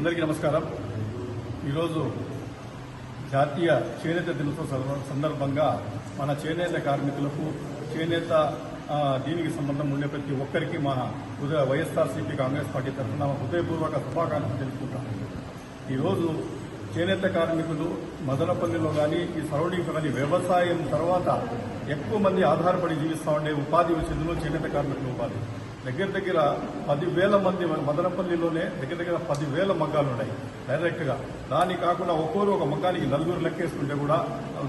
అందరికీ నమస్కారం. ఈరోజు జాతీయ చేనేత దినోత్సవ సందర్భంగా మన చేనేత కార్మికులకు చేనేత దీనికి సంబంధం ఉండే ప్రతి ఒక్కరికి మా హృదయ వైఎస్ఆర్సీపీ కాంగ్రెస్ పార్టీ తరఫున హృదయపూర్వక శుభాకాంక్షలు తెలుసుకుంటాం ఈరోజు చేనేత కార్మికులు మదనపల్లిలో కానీ ఈ సరౌండింగ్స్ కానీ వ్యవసాయం తర్వాత ఎక్కువ మంది ఆధారపడి జీవిస్తూ ఉండే ఉపాధి వచ్చిందో చేనేత కార్మికుల ఉపాధి. దగ్గర దగ్గర పదివేల మంది మన మదనపల్లిలోనే దగ్గర దగ్గర పదివేల మగ్గాలు ఉన్నాయి డైరెక్ట్గా దాని కాకుండా ఒక్కోరు ఒక మగ్గానికి నలుగురు లెక్కేసుకుంటే కూడా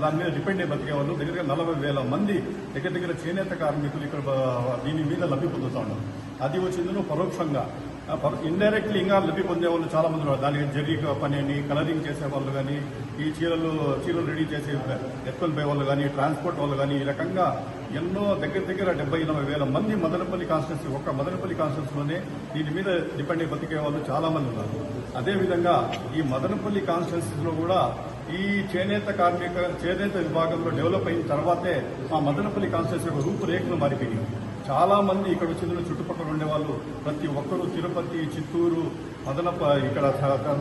దాని మీద డిపెండ్ అయి బతికే వాళ్ళు దగ్గర దగ్గర నలభై వేల మంది దగ్గర దగ్గర చేనేత కార్మికులు ఇక్కడ దీని మీద లబ్ధి పొందుతా ఉన్నారు. అది వచ్చిందో పరోక్షంగా. ఇండైరెక్ట్లీ ఇంకా లబ్ధి పొందే వాళ్ళు చాలా మంది ఉన్నారు. దానికి జరీ పని అని కలరింగ్ చేసే వాళ్ళు కానీ ఈ చీరలు చీరలు రెడీ చేసే ఎత్తులు పోయే వాళ్ళు కానీ ట్రాన్స్పోర్ట్ వాళ్ళు కానీ ఈ రకంగా ఎన్నో దగ్గర దగ్గర డెబ్బై ఎనభై వేల మంది మదనపల్లి కాన్స్టిట్యూన్సీ ఒక్క మదనపల్లి కాన్స్టిట్యూన్సీలోనే దీని మీద డిపెండ్ అయి బతికే వాళ్ళు చాలా మంది ఉన్నారు అదేవిధంగా ఈ మదనపల్లి కాన్స్టిట్యూన్సీలో కూడా ఈ చేనేత కార్మిక చేనేత విభాగంలో డెవలప్ అయిన తర్వాతే మా మదనపల్లి కాన్స్టిట్యూన్సీ యొక్క రూపురేఖలు మారిపోయింది చాలా మంది ఇక్కడ వచ్చిన చుట్టుపక్కల ఉండేవాళ్ళు ప్రతి ఒక్కరూ తిరుపతి చిత్తూరు మదనప ఇక్కడ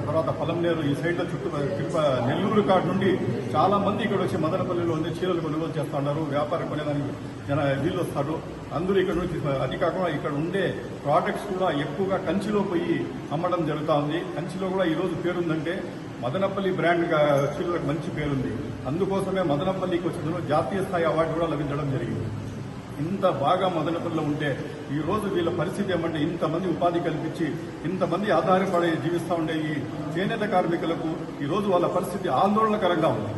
తర్వాత పొలంనేరు ఈ సైడ్లో చుట్టూ తిరుప నెల్లూరు కాడ నుండి చాలా మంది ఇక్కడ వచ్చి మదనపల్లిలో ఉండే చీరలు కొనుగోలు చేస్తా ఉన్నారు వ్యాపారం కొనేదానికి జన వీళ్ళు వస్తారు. అందరూ ఇక్కడ నుంచి అది కాకుండా ఇక్కడ ఉండే ప్రోడక్ట్స్ కూడా ఎక్కువగా కంచిలో పోయి అమ్మడం జరుగుతూ ఉంది. కంచిలో కూడా ఈ రోజు పేరుందంటే మదనపల్లి బ్రాండ్ చీరలకు మంచి పేరుంది. అందుకోసమే మదనపల్లికి వచ్చిన జాతీయ స్థాయి అవార్డు కూడా లభించడం జరిగింది. ఇంత బాగా మదనపల్లిలో ఉంటే ఈ రోజు వీళ్ళ పరిస్థితి ఏమంటే ఇంతమంది ఉపాధి కల్పించి ఇంతమంది ఆధారపడి జీవిస్తూ ఉండే ఈ చేనేత కార్మికులకు ఈ రోజు వాళ్ళ పరిస్థితి ఆందోళనకరంగా ఉంది.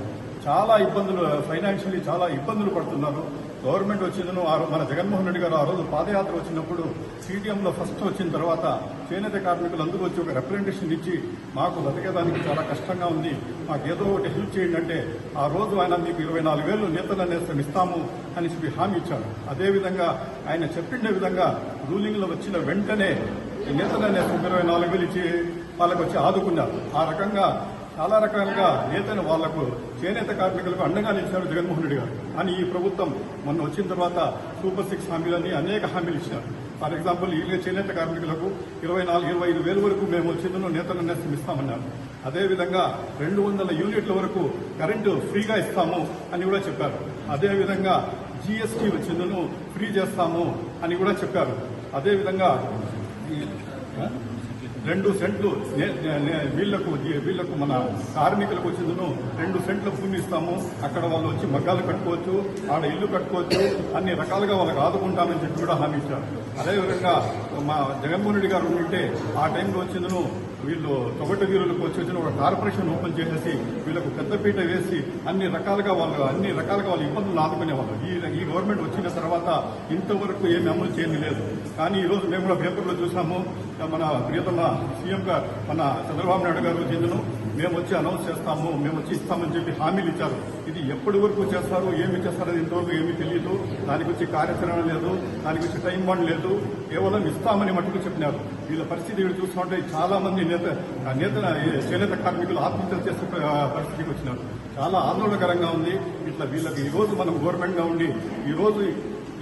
చాలా ఇబ్బందులు ఫైనాన్షియలీ చాలా ఇబ్బందులు పడుతున్నారు. గవర్నమెంట్ వచ్చిందను ఆ మన జగన్మోహన్ రెడ్డి గారు ఆ రోజు పాదయాత్ర వచ్చినప్పుడు సీటీఎంలో ఫస్ట్ వచ్చిన తర్వాత చేనేత కార్మికులు అందరూ వచ్చి ఒక రిప్రజెంటేషన్ ఇచ్చి మాకు బతికేదానికి చాలా కష్టంగా ఉంది. మాకు ఏదో ఒకటి హెల్ప్ చేయండి అంటే ఆ రోజు ఆయన మీకు ఇరవై నాలుగు వేలు నేతల నేస్తం ఇస్తాము అని చెప్పి హామీ ఇచ్చాడు అదేవిధంగా ఆయన చెప్పిన విధంగా రూలింగ్లో వచ్చిన వెంటనే ఈ నేతల నేస్తం ఇరవై నాలుగు వేలు ఇచ్చి వాళ్ళకు వచ్చి ఆదుకున్నారు. ఆ రకంగా చాలా రకాలుగా నేతను వాళ్ళకు చేనేత కార్మికులకు అండగా నిలిచారు జగన్మోహన్ రెడ్డి గారు. అని ఈ ప్రభుత్వం మొన్న వచ్చిన తర్వాత సూపర్ సిక్స్ హామీలని అనేక హామీలు ఇచ్చారు ఫర్ ఎగ్జాంపుల్ ఈ చేనేత కార్మికులకు ఇరవై నాలుగు ఇరవై ఐదు వేల వరకు మేము వచ్చిందను నేతలు నేస్తం ఇస్తామన్నారు. అదేవిధంగా రెండు వందల యూనిట్ల వరకు కరెంటు ఫ్రీగా ఇస్తాము అని కూడా చెప్పారు. అదేవిధంగా జీఎస్టీ వచ్చిందను ఫ్రీ చేస్తాము అని కూడా చెప్పారు. అదేవిధంగా రెండు సెంట్లు నే- నే- వీళ్ళకు వీళ్ళకు మన కార్మికులకు వచ్చిందను రెండు సెంట్లు భూమి ఇస్తాము. అక్కడ వాళ్ళు వచ్చి మగ్గాలు కట్టుకోవచ్చు ఆడ ఇల్లు కట్టుకోవచ్చు అన్ని రకాలుగా వాళ్ళకి ఆదుకుంటామని చెప్పి కూడా హామీ ఇచ్చారు. అదేవిధంగా మా జగన్మోహన్ రెడ్డి గారు ఉంటే ఆ టైంలో వచ్చిందను వీళ్ళు తొగట వీరులకు వచ్చి వచ్చిన ఒక కార్పొరేషన్ ఓపెన్ చేసేసి వీళ్ళకు పెద్దపీట వేసి అన్ని రకాలుగా వాళ్ళు అన్ని రకాలుగా వాళ్ళు ఇబ్బందులు ఆదుకునేవాళ్ళు. ఈ ఈ గవర్నమెంట్ వచ్చిన తర్వాత ఇంతవరకు ఏమి అమలు చేయని లేదు. కానీ ఈరోజు మేము కూడా పేపర్లో చూసాము మన ప్రియతమ సీఎం గారు మన చంద్రబాబు నాయుడు గారు చెందును మేము వచ్చి అనౌన్స్ చేస్తాము మేము వచ్చి ఇస్తామని చెప్పి హామీలు ఇచ్చారు. ఇది ఎప్పటి వరకు చేస్తారు ఏమి చేస్తారో ఇంతవరకు ఏమీ తెలియదు. దానికి వచ్చి కార్యాచరణ లేదు దానికి వచ్చి టైం బాండ్ లేదు. కేవలం ఇస్తామని మటుకు చెప్పినారు. వీళ్ళ పరిస్థితి వీళ్ళు చూసుకుంటే చాలా మంది నేత నేత చేనేత కార్మికులు ఆత్మహత్యలు చేసే పరిస్థితికి వచ్చినారు. చాలా ఆందోళనకరంగా ఉంది. ఇట్లా వీళ్ళకి ఈరోజు మనం గవర్నమెంట్గా ఉండి ఈరోజు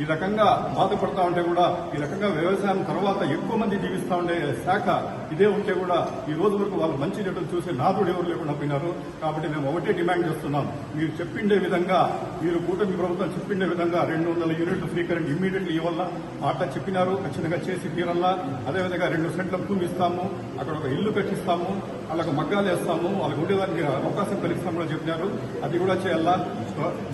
ఈ రకంగా బాధపడతా ఉంటే కూడా ఈ రకంగా వ్యవసాయం తర్వాత ఎక్కువ మంది జీవిస్తూ ఉండే శాఖ ఇదే ఉంటే కూడా ఈ రోజు వరకు వాళ్ళు మంచి చెడులు చూసే నాదుడు ఎవరు లేకుండా పోయినారు. కాబట్టి మేము ఒకటే డిమాండ్ చేస్తున్నాం. మీరు చెప్పిండే విధంగా మీరు కూటమి ప్రభుత్వం చెప్పిండే విధంగా రెండు వందల యూనిట్లు ఫ్రీ కరెంట్ ఇమ్మీడియట్లీ ఇవ్వాలా? మాట చెప్పినారు ఖచ్చితంగా చేసి తీరల్లా అదేవిధంగా రెండు సెంట్ల భూమి ఇస్తాము అక్కడ ఒక ఇల్లు కట్టిస్తాము వాళ్ళకు మగ్గాలు వేస్తాము వాళ్ళకు ఉండేదానికి అవకాశం కలిగిస్తామని చెప్పినారు. అది కూడా చేయాలా?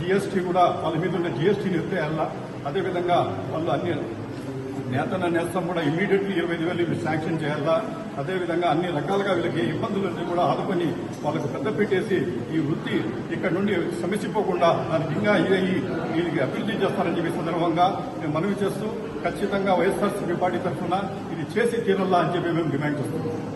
జీఎస్టీ కూడా వాళ్ళ మీద ఉన్న జీఎస్టీని ఎత్తేయాలా అదేవిధంగా వాళ్ళు అన్ని నేతన నేస్తం కూడా ఇమీడియట్లీ ఇరవై ఐదు వేలు మీరు శాంక్షన్ చేయాలా? అదేవిధంగా అన్ని రకాలుగా వీళ్ళకి ఇబ్బందులు కూడా ఆదుకొని వాళ్ళకు పెద్ద పెట్టేసి ఈ వృత్తి ఇక్కడ నుండి సమసిపోకుండా దానికి ఇంకా ఈ వీళ్ళకి అభివృద్ధి చేస్తారని చెప్పి సందర్భంగా మేము మనవి చేస్తూ ఖచ్చితంగా వైఎస్ఆర్సీపీ పార్టీ తరఫున ఇది చేసి తీరల్లా అని చెప్పి మేము డిమాండ్ చేస్తున్నాం.